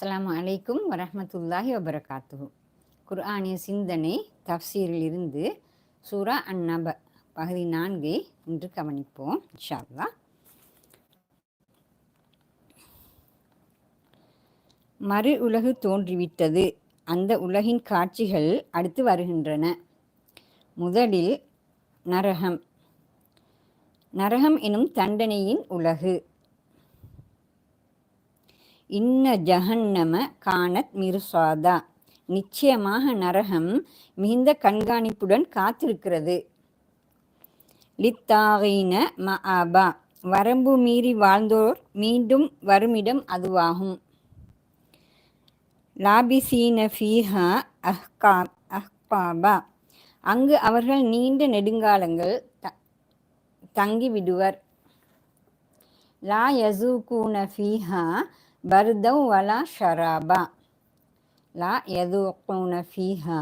அஸ்லாம் அலைக்கும் வரமத்துல்லாஹி வபரகாத்து குர்ஆனிய சிந்தனை தஃப்சீரில் இருந்து சூரா அந்நப பகுதி நான்கை இன்று கவனிப்போம் இன்ஷா மறு உலகு தோன்றிவிட்டது. அந்த உலகின் காட்சிகள் அடுத்து வருகின்றன. முதலில் நரகம். நரகம் எனும் தண்டனையின் உலகு. இன்ன ஜஹன்னம காணத் மிருசாதா. நிச்சயமாக நரகம் மிகுந்த கண்காணிப்புடன் காத்திருக்கிறது. லித்தாகின ஆபா வரம்பு மீறி வாழ்ந்தோர் மீண்டும் வருமிடம் அதுவாகும். லாபிசீன ஃபீஹா அஹ்கா அஹ்பாபா. அங்கு அவர்கள் நீண்ட நெடுங்காலங்கள் த தங்கிவிடுவர். லா யசூகூன ஃபீஹா பர்தவ் வலா ஷராபா. லா யதூக்கூன ஃபீஹா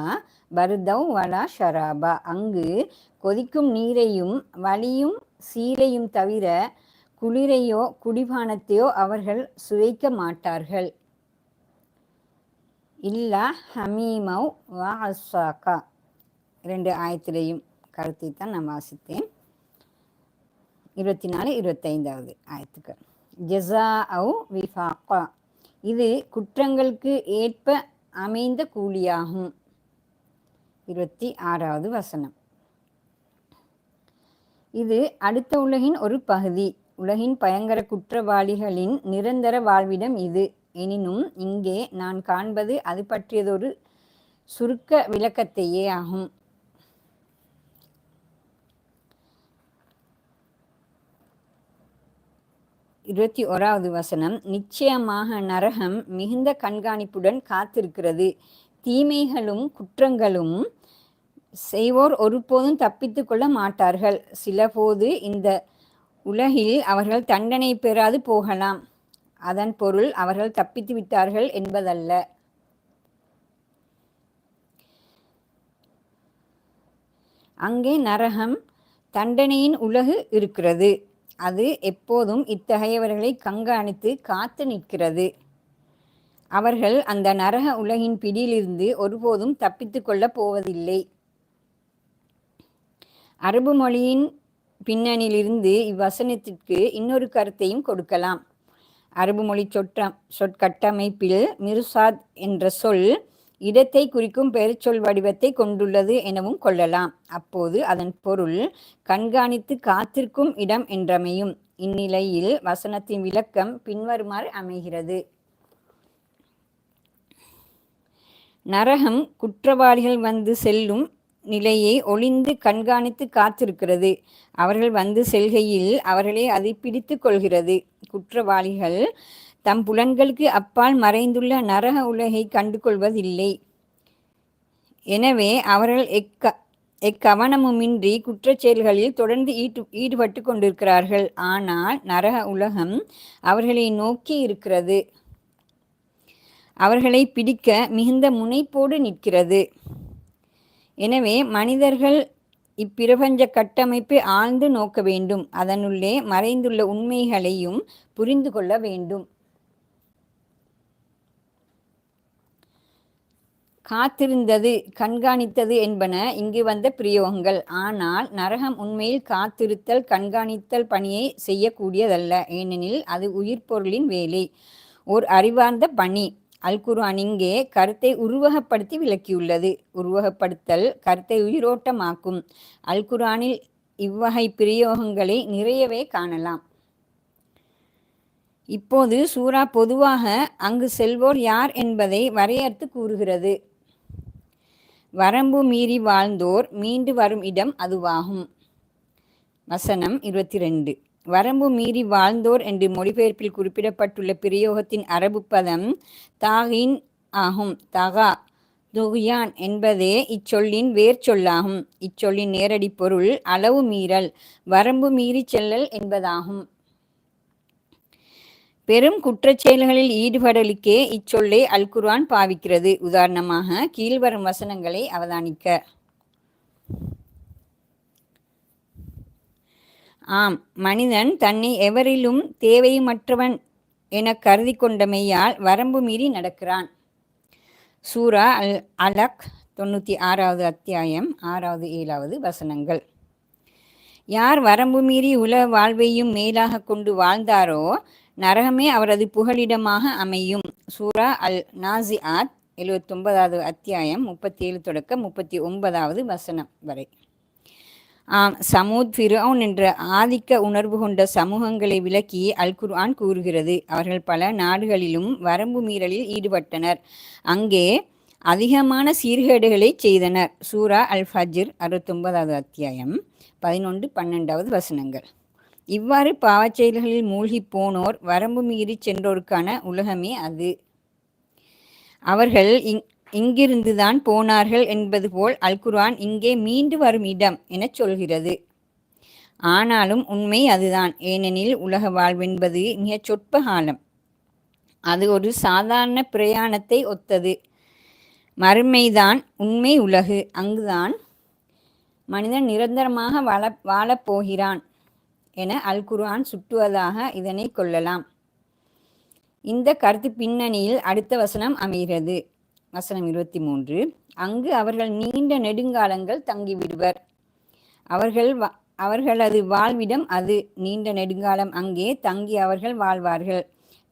பர்தவ் வலா ஷராபா. அங்கு கொதிக்கும் நீரையும் வலியும் சீரையும் தவிர குளிரையோ குடிபானத்தையோ அவர்கள் சுவைக்க மாட்டார்கள். இல்லா ஹமீமவ் வா அஸ்ஸாக்கா ரெண்டு ஆயத்திலையும் கருத்தை தான் நான் வாசித்தேன். இருபத்தி நாலு இருபத்தைந்தாவது ஆயத்துக்கள் ஜெசா அவு விஃபாக்கா இது குற்றங்களுக்கு ஏற்ப அமைந்த கூலியாகும். இருபத்தி ஆறாவது வசனம். இது அடுத்த உலகின் ஒரு பகுதி. உலகின் பயங்கர குற்றவாளிகளின் நிரந்தர வாழ்விடம் இது. எனினும் இங்கே நான் காண்பது அது பற்றியதொரு சுருக்க விளக்கத்தையே ஆகும். இருபத்தி ஓராவது வசனம் நிச்சயமாக நரகம் மிகுந்த கண்காணிப்புடன் காத்திருக்கிறது. தீமைகளும் குற்றங்களும் செய்வோர் ஒருபோதும் தப்பித்து கொள்ள மாட்டார்கள். சிலபோது இந்த உலகில் அவர்கள் தண்டனை பெறாது போகலாம். அதன் பொருள் அவர்கள் தப்பித்து விட்டார்கள் என்பதல்ல. அங்கே நரகம் தண்டனையின் உலகு இருக்கிறது. அது எப்போதும் இத்தகையவர்களை கங்காணித்து காத்து நிற்கிறது. அவர்கள் அந்த நரக உலகின் பிடியிலிருந்து ஒருபோதும் தப்பித்து கொள்ளப் போவதில்லை. அரபு மொழியின் பின்னணியிலிருந்து இவ்வசனத்திற்கு இன்னொரு கருத்தையும் கொடுக்கலாம். அரபு மொழி சொற்ற சொற்கட்டமைப்பில் மிருசாத் என்ற சொல் இடத்தை குறிக்கும் பெயர்ச்சொல் வடிவத்தை கொண்டுள்ளது எனவும் கொள்ளலாம். அப்போது அதன் பொருள் கண்காணித்து காத்திருக்கும் இடம் என்றமையும். இந்நிலையில் வசனத்தின் விளக்கம் பின்வருமாறு அமைகிறது. நரகம் குற்றவாளிகள் வந்து செல்லும் நிலையை ஒளிந்து கண்காணித்து காத்திருக்கிறது. அவர்கள் வந்து செல்கையில் அவர்களை அதை பிடித்து கொள்கிறது. குற்றவாளிகள் தம் புலன்களுக்கு அப்பால் மறைந்துள்ள நரக உலகை கண்டு கொள்வதில்லை எனவே அவர்கள் எக்க எக்கவனமுமின்றி குற்றச் செயல்களில் தொடர்ந்து ஈட்டு ஈடுபட்டு கொண்டிருக்கிறார்கள். ஆனால் நரக உலகம் அவர்களை நோக்கி இருக்கிறது. அவர்களை பிடிக்க மிகுந்த முனைப்போடு நிற்கிறது. எனவே மனிதர்கள் இப்பிரபஞ்ச கட்டமைப்பை ஆழ்ந்து நோக்க வேண்டும். அதனுள்ளே மறைந்துள்ள உண்மைகளையும் புரிந்து கொள்ள வேண்டும். காத்திருந்தது கண்காணித்தது என்பன இங்கு வந்த பிரயோகங்கள். ஆனால் நரகம் உண்மையில் காத்திருத்தல் கண்காணித்தல் பணியை செய்யக்கூடியதல்ல. ஏனெனில் அது உயிர் பொருளின் வேலை. ஓர் அறிவார்ந்த பணி. அல் குர்ஆன் இங்கே கருத்தை உருவகப்படுத்தி விளக்கியுள்ளது. உருவகப்படுத்தல் கருத்தை உயிரோட்டமாக்கும். அல் குர்ஆனில் இவ்வகை பிரயோகங்களை நிறையவே காணலாம். இப்போது சூரா பொதுவாக அங்கு செல்வோர் யார் என்பதை வரையறுத்து கூறுகிறது. வரம்பு மீறி வாழ்ந்தோர் மீண்டு வரும் இடம் அதுவாகும். வசனம் இருபத்தி ரெண்டு வரம்பு மீறி வாழ்ந்தோர் என்று மொழிபெயர்ப்பில் குறிப்பிடப்பட்டுள்ள பிரயோகத்தின் அரபு பதம் தாகின் ஆகும். தகா துகியான் என்பதே இச்சொல்லின் வேர் சொல்லாகும். இச்சொல்லின் நேரடி பொருள் அளவு மீறல் வரம்பு மீறி செல்லல் என்பதாகும். பெரும் குற்றச் செயல்களில் ஈடுபடலுக்கே இச்சொல்லை அல் குர்ஆன் பாவிக்கிறது. உதாரணமாக கீழ்வரும் வசனங்களை அவதானிக்க. ஆம் மனிதன் தன்னை எவரிலும் தேவையுமற்றவன் என கருதி கொண்டமையால் வரம்பு மீறி நடக்கிறான். சூரா அல் அலக் தொண்ணூற்றி ஆறாவது அத்தியாயம் ஆறாவது ஏழாவது வசனங்கள். யார் வரம்பு மீறி உலக வாழ்வையும் மேலாக கொண்டு வாழ்ந்தாரோ நரகமே அவரது புகலிடமாக அமையும். சூரா அல் நாசி ஆத் எழுபத்தொன்பதாவது அத்தியாயம் முப்பத்தி ஏழு தொடக்க முப்பத்தி ஒன்பதாவது வசனம் வரை. ஆம் சமூத் ஃபிரௌன் என்ற ஆதிக்க உணர்வு கொண்ட சமூகங்களை விளக்கி அல் குர்ஆன் கூறுகிறது. அவர்கள் பல நாடுகளிலும் வரம்பு மீறலில் ஈடுபட்டனர். அங்கே அதிகமான சீர்கேடுகளை செய்தனர். சூரா அல் ஃபஜிர் அறுபத்தொன்பதாவது அத்தியாயம் பதினொன்று பன்னெண்டாவது வசனங்கள். இவ்வாறு பாவச் செயல்களில் மூழ்கி போனோர் வரம்பு மீறி சென்றோருக்கான உலகமே அது. அவர்கள் இங் இங்கிருந்துதான் போனார்கள் என்பது போல் அல்குர்ஆன் இங்கே மீண்டு வரும் இடம் எனச் சொல்கிறது. ஆனாலும் உண்மை அதுதான். ஏனெனில் உலக வாழ்வென்பது மிகச் சொற்ப காலம். அது ஒரு சாதாரண பிரயாணத்தை ஒத்தது. மறுமைதான் உண்மை உலகு. அங்குதான் மனிதன் நிரந்தரமாக வாழ வாழப்போகிறான் என அல் குர்ஆன் சுட்டுவதாக இதனை கொள்ளலாம். இந்த கருத்து பின்னணியில் அடுத்த வசனம் அமைகிறது. வசனம் இருபத்தி மூன்று. அங்கு அவர்கள் நீண்ட நெடுங்காலங்கள் தங்கிவிடுவர். அவர்கள் அவர்களது வாழ்விடம் அது நீண்ட நெடுங்காலம் அங்கே தங்கி அவர்கள் வாழ்வார்கள்.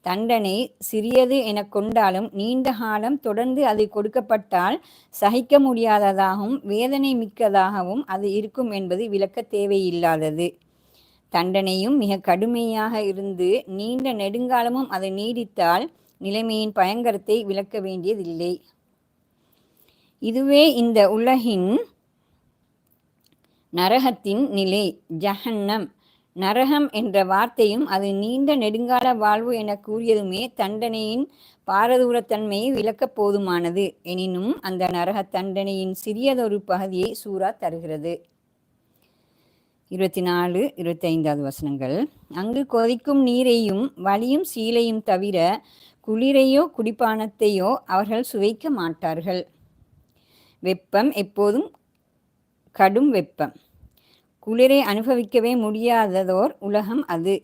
தண்டனை சிறியது என கொண்டாலும் நீண்ட காலம் தொடர்ந்து அது கொடுக்கப்பட்டால் சகிக்க முடியாததாகவும் வேதனை மிக்கதாகவும் அது இருக்கும் என்பது விளக்க தேவையில்லாதது. தண்டனையும் மிக கடுமையாக இருந்து நீண்ட நெடுங்காலமும் அதை நீடித்தால் நிலைமையின் பயங்கரத்தை விளக்க வேண்டியதில்லை. இதுவே இந்த உலகின் நரகத்தின் நிலை ஜஹன்னம். நரகம் என்ற வார்த்தையும் அது நீண்ட நெடுங்கால வாழ்வு என கூறியதுமே தண்டனையின் பாரதூரத்தன்மையை விளக்கப் போதுமானது. எனினும் அந்த நரக தண்டனையின் சிறியதொரு பகுதியை சூறா தருகிறது. இருபத்தி நாலு இருபத்தி ஐந்தாவது வசனங்கள். அங்கு கொதிக்கும் நீரையும் வலியும் சீலையும் தவிர குளிரையோ குடிப்பானத்தையோ அவர்கள் சுவைக்க மாட்டார்கள். வெப்பம் எப்போதும் கடும் வெப்பம். குளிரை அனுபவிக்கவே முடியாததோர் உலகம் அது.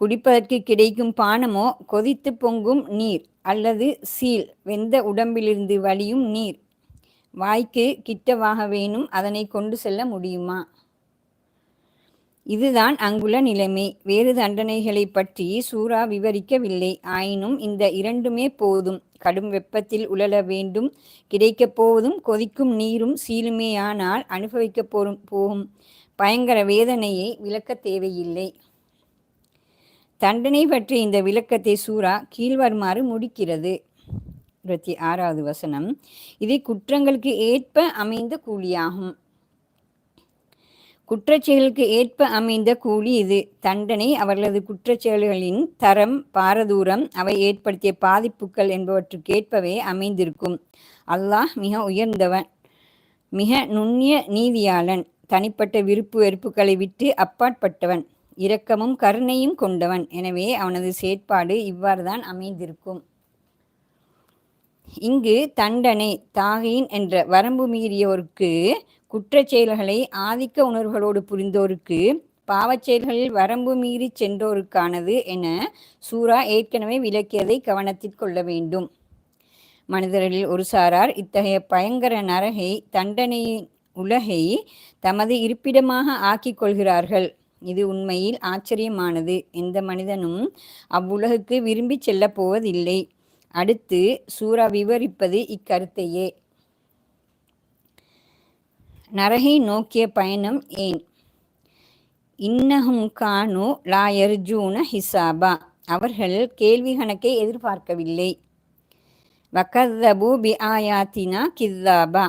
குடிப்பதற்கு கிடைக்கும் பானமோ கொதித்து பொங்கும் நீர் அல்லது சீல் வெந்த உடம்பிலிருந்து வலியும் நீர். வாய்க்கு கிட்டவாக வேணும் அதனை கொண்டு செல்ல முடியுமா? இதுதான் அங்குள்ள நிலைமை. வேறு தண்டனைகளை பற்றி சூறா விவரிக்கவில்லை. ஆயினும் இந்த இரண்டுமே போதும். கடும் வெப்பத்தில் உழல வேண்டும். கிடைக்கப் போவதும் கொதிக்கும் நீரும் சீலுமேயானால் அனுபவிக்க போரும் போகும். பயங்கர வேதனையை விளக்க தேவையில்லை. தண்டனை பற்றி இந்த விளக்கத்தை சூறா கீழ்வருமாறு முடிக்கிறது. இருபத்தி ஆறாவது வசனம். இது குற்றங்களுக்கு ஏற்ப அமைந்த கூலியாகும். குற்றச்செயலுக்கு ஏற்ப அமைந்த கூலி இது. தண்டனை அவர்களது குற்றச்செயல்களின் தரம் பாரதூரம் அவை ஏற்படுத்திய பாதிப்புகள் என்பவற்றுக்கேற்பவே அமைந்திருக்கும். அல்லாஹ் மிக உயர்ந்தவன் மிக நுண்ணிய நீதியாளன் தனிப்பட்ட விருப்பு வெறுப்புகளை விட்டு அப்பாற்பட்டவன் இரக்கமும் கருணையும் கொண்டவன். எனவே அவனது செயற்பாடு இவ்வாறுதான் அமைந்திருக்கும். இங்கு தண்டனை தாகின் என்ற வரம்பு மீறியோருக்கு குற்றச் செயல்களை ஆதிக்க உணர்வுகளோடு புரிந்தோருக்கு பாவச் செயல்களில் வரம்பு மீறி சென்றோருக்கானது என சூரா ஏற்கனவே விளக்கியதை கவனத்தில் கொள்ள வேண்டும். மனிதர்களில் ஒரு சாரார் இத்தகைய பயங்கர நரகை தண்டனையின் உலகை தமது இருப்பிடமாக ஆக்கிக் கொள்கிறார்கள். இது உண்மையில் ஆச்சரியமானது. எந்த மனிதனும் அவ்வுலகுக்கு விரும்பி செல்லப் போவதில்லை. அடுத்து சூரா விவரிப்பது இக்கருத்தையே. நரகை நோக்கிய பயணம் ஏன்? இன்னஹும் கானு லாயர்ஜூன ஹிசாபா. அவர்கள் கேள்வி கணக்கை எதிர்பார்க்கவில்லை. வக்கதபு பி ஆயாத்தினா கித்தாபா.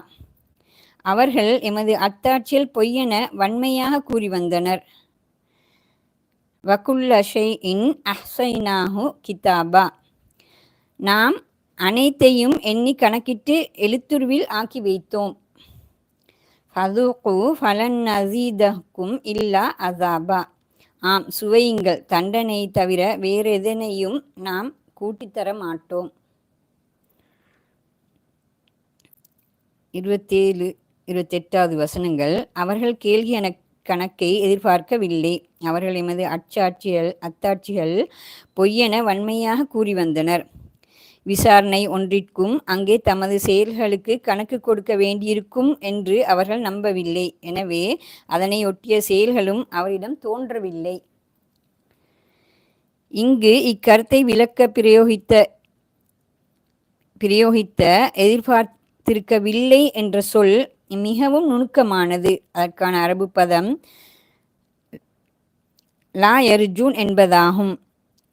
அவர்கள் எமது அத்தாட்சியில் பொய்யென வன்மையாக கூறி வந்தனர் வகுல்ல இன் அஹ்சைனாஹு கிதாபா நாம் அனைத்தையும் எண்ணி கணக்கிட்டு எழுத்துருவில் ஆக்கி வைத்தோம். ஃபதுகு ஃபலன் நசீதக்கும் இல்லா அசாபா ஆம் சுவையுங்கள். தண்டனை தவிர வேறு எதனையும் நாம் கூட்டித்தர மாட்டோம். இருபத்தேழு இருபத்தெட்டாவது வசனங்கள். அவர்கள் கேள்வி என கணக்கை எதிர்பார்க்கவில்லை. அவர்கள் எமது அச்சாட்சிகள் அத்தாட்சிகள் பொய்யென வன்மையாக கூறி வந்தனர். விசாரணை ஒன்றிற்கும் அங்கே தமது செயல்களுக்கு கணக்கு கொடுக்க வேண்டியிருக்கும் என்று அவர்கள் நம்பவில்லை. எனவே அதனை ஒட்டிய செயல்களும் அவரிடம் தோன்றவில்லை. இங்கு இக்கருத்தை விளக்க பிரயோகித்த பிரயோகித்த எதிர்பார்த்திருக்கவில்லை என்ற சொல் மிகவும் நுணுக்கமானது. அதற்கான அரபு பதம் லா எர்ஜூன் என்பதாகும்.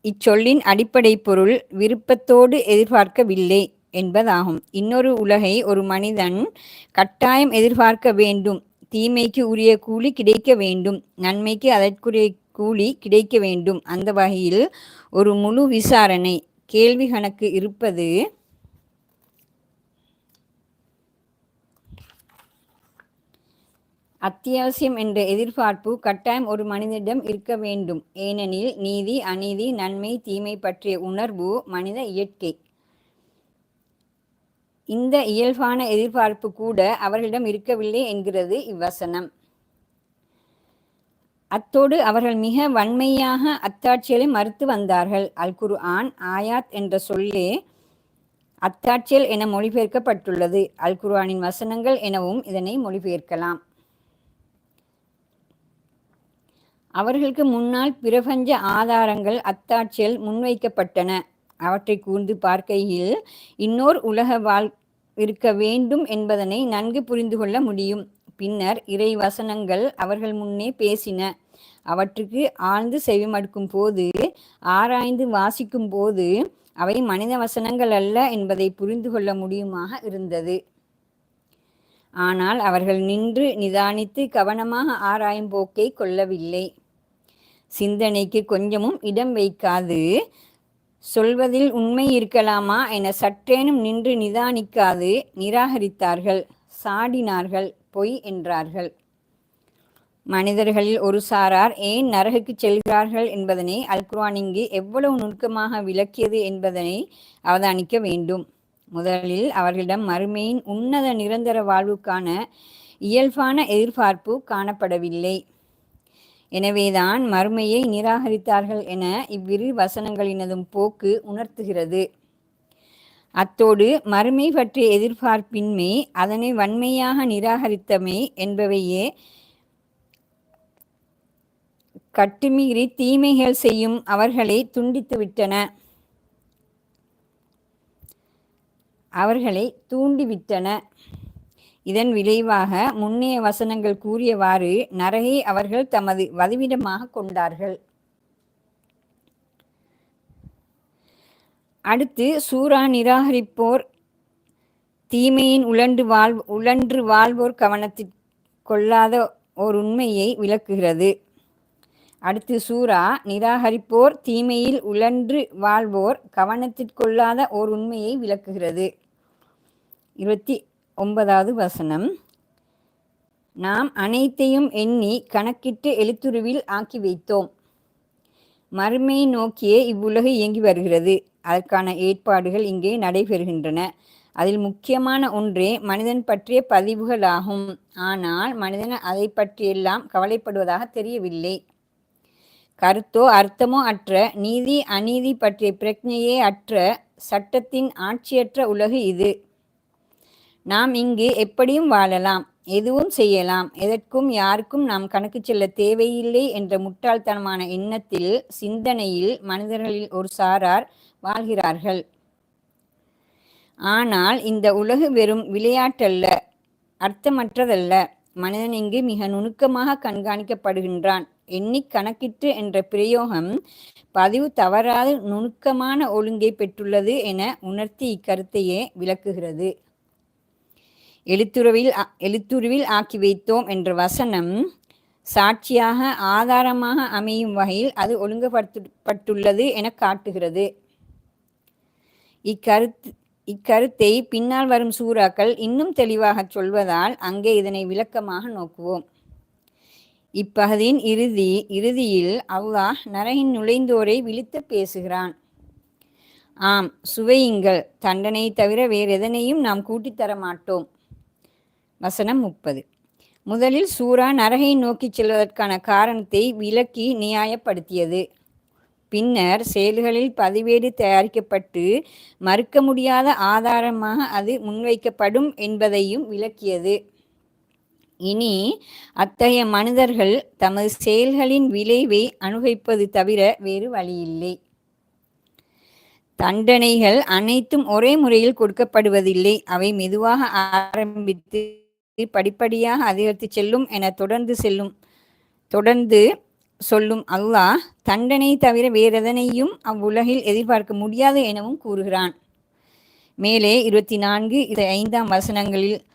இச்சொல்லின் அடிப்படை பொருள் விருப்பத்தோடு எதிர்பார்க்கவில்லை என்பதாகும். இன்னொரு உலகை ஒரு மனிதன் கட்டாயம் எதிர்பார்க்க வேண்டும். தீமைக்கு உரிய கூலி கிடைக்க வேண்டும். நன்மைக்கு அதற்குரிய கூலி கிடைக்க வேண்டும். அந்த வகையில் ஒரு முழு விசாரணை. கேள்வி கணக்கு இருப்பது அத்தியாவசியம் என்ற எதிர்பார்ப்பு கட்டாயம் ஒரு மனிதனிடம் இருக்க வேண்டும். ஏனெனில் நீதி அநீதி நன்மை தீமை பற்றிய உணர்வு மனித இயற்கை. இந்த இயல்பான எதிர்பார்ப்பு கூட அவர்களிடம் இருக்கவில்லை என்கிறது இவ்வசனம். அத்தோடு அவர்கள் மிக வன்மையாக அத்தாட்சியலை மறுத்து வந்தார்கள். அல் குரு ஆன் ஆயாத் என்ற சொல்லே அத்தாட்சியல் என மொழிபெயர்க்கப்பட்டுள்ளது. அல் குர்ஆனின் வசனங்கள் எனவும் இதனை மொழிபெயர்க்கலாம். அவர்களுக்கு முன்னால் பிரபஞ்ச ஆதாரங்கள் அத்தாட்சியில் முன்வைக்கப்பட்டன. அவற்றை கூர்ந்து பார்க்கையில் இன்னோர் உலக வாழ் இருக்க வேண்டும் என்பதனை நன்கு புரிந்து கொள்ள முடியும். பின்னர் இறை வசனங்கள் அவர்கள் முன்னே பேசின. அவற்றுக்கு ஆழ்ந்து செவிமடுக்கும் போது ஆராய்ந்து வாசிக்கும் போது அவை மனித வசனங்கள் அல்ல என்பதை புரிந்து கொள்ள முடியுமாக இருந்தது. ஆனால் அவர்கள் நின்று நிதானித்து கவனமாக ஆராயும் போக்கை கொள்ளவில்லை. சிந்தனைக்கு கொஞ்சமும் இடம் வைக்காது. சொல்வதில் உண்மை இருக்கலாமா என சற்றேனும் நின்று நிதானிக்காது நிராகரித்தார்கள். சாடினார்கள் பொய் என்றார்கள். மனிதர்களில் ஒரு சாரார் ஏன் நரகுக்கு செல்கிறார்கள் என்பதனை அல்குர்ஆன் இங்கு எவ்வளவு நுணுக்கமாக விளக்கியது என்பதனை அவதானிக்க வேண்டும். முதலில் அவர்களிடம் மறுமையின் உன்னத நிரந்தர வாழ்வுக்கான இயல்பான எதிர்பார்ப்பு காணப்படவில்லை. எனவேதான் மறுமையை நிராகரித்தார்கள் என இவ்விரு வசனங்களினதும் போக்கு உணர்த்துகிறது. அத்தோடு மறுமை பற்றிய எதிர்பார்ப்பின்மை அதனை வன்மையாக நிராகரித்தமை என்பவையே கட்டுமீறி தீமைகள் செய்யும் அவர்களை துண்டித்துவிட்டன. அவர்களை தூண்டிவிட்டன. இதன் விளைவாக முன்னைய வசனங்கள் கூறியவாறு நரகை அவர்கள் தமது வதிவிடமாக கொண்டார்கள். அடுத்து சூரா நிராகரிப்போர் தீமையின் உழன்று வாழ் உழன்று வாழ்வோர் கவனத்தில் கொள்ளாத ஓர் உண்மையை விளக்குகிறது. அடுத்து சூரா நிராகரிப்போர் தீமையில் உழன்று வாழ்வோர் கவனத்திற்கொள்ளாத ஓர் உண்மையை விளக்குகிறது. இருபத்தி ஒன்பதாவது வசனம். நாம் அனைத்தையும் எண்ணி கணக்கிட்டு எழுத்துருவில் ஆக்கி வைத்தோம். மறுமையை நோக்கியே இவ்வுலகு இயங்கி வருகிறது. அதற்கான ஏற்பாடுகள் இங்கே நடைபெறுகின்றன. அதில் முக்கியமான ஒன்றே மனிதன் பற்றிய பதிவுகளாகும். ஆனால் மனிதன் அதை பற்றியெல்லாம் கவலைப்படுவதாக தெரியவில்லை. கருத்தோ அர்த்தமோ அற்ற நீதி அநீதி பற்றிய பிரஜையே அற்ற சட்டத்தின் ஆட்சியற்ற உலகு இது. நாம் இங்கு எப்படியும் வாழலாம் எதுவும் செய்யலாம் எதற்கும் யாருக்கும் நாம் கணக்கு செல்ல தேவையில்லை என்ற முட்டாள்தனமான எண்ணத்தில் சிந்தனையில் மனிதர்களில் ஒரு சாரார் வாழ்கிறார்கள். ஆனால் இந்த உலகு வெறும் விளையாட்டல்ல அர்த்தமற்றதல்ல. மனிதன் இங்கு மிக நுணுக்கமாக கண்காணிக்கப்படுகின்றான். எண்ணி கணக்கிட்டு என்ற பிரயோகம் பதிவு தவறாது நுணுக்கமான ஒழுங்கை பெற்றுள்ளது என உணர்த்தி இக்கருத்தையே விளக்குகிறது. எழுத்துருவில் எழுத்துருவில் ஆக்கி வைத்தோம் என்ற வசனம் சாட்சியாக ஆதாரமாக அமையும் வகையில் அது ஒழுங்குபடுத்தப்பட்டுள்ளது என காட்டுகிறது. இக்கருத்து இக்கருத்தை பின்னால் வரும் சூறாக்கள் இன்னும் தெளிவாக சொல்வதால் அங்கே இதனை விளக்கமாக நோக்குவோம். இப்பகுதியின் இறுதி இறுதியில் அல்லாஹ் நரகின் நுழைந்தோரை விழித்து பேசுகிறான். ஆம் சுவையுங்கள். தண்டனை தவிர வேறு எதனையும் நாம் கூட்டித்தர மாட்டோம் வசனம் முப்பது. முதலில் சூரா நரகை நோக்கிச் செல்வதற்கான காரணத்தை விளக்கி நியாயப்படுத்தியது. பின்னர் செயல்களில் பதிவேடு தயாரிக்கப்பட்டு மறுக்க முடியாத ஆதாரமாக அது முன்வைக்கப்படும் என்பதையும் விளக்கியது. இனி அத்தகைய மனிதர்கள் தமது செயல்களின் விளைவை அனுபவிப்பது தவிர வேறு வழியில்லை. தண்டனைகள் அனைத்தும் ஒரே முறையில் கொடுக்கப்படுவதில்லை. அவை மெதுவாக ஆரம்பித்து படிப்படியாக அதிகரித்து செல்லும் என தொடர்ந்து செல்லும் தொடர்ந்து சொல்லும் அல்லாஹ் தண்டனை தவிர வேறெதனையும் அவ்வுலகில் எதிர்பார்க்க முடியாது எனவும் கூறுகிறான். மேலே இருபத்தி நான்கு ஐந்தாம் வசனங்களில்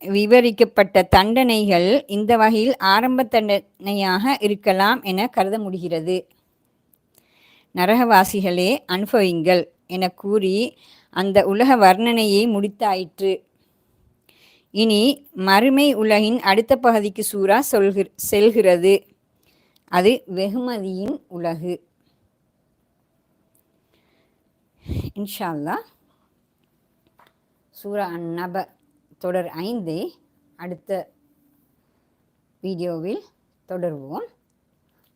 விவரிக்கப்பட்ட தண்டனைகள் இந்த வகையில் ஆரம்ப தண்டனையாக இருக்கலாம் என கருத முடிகிறது நரகவாசிகளே அனுபவிங்கள் என கூறி அந்த உலக வர்ணனையை முடித்தாயிற்று. இனி மறுமை உலகின் அடுத்த பகுதிக்கு சூறா சொல்கிற செல்கிறது. அது வெகுமதியின் உலகு. இன்ஷால்லா சூரா அந்நப தொடர் ஐந்தை அடுத்த வீடியோவில் தொடர்வோம்.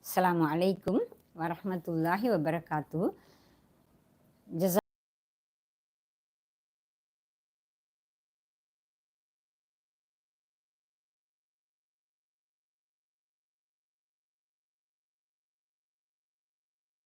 அலாம் அலைக்கும் வரமத்துல்லாஹி வபரகாத்து ஜசா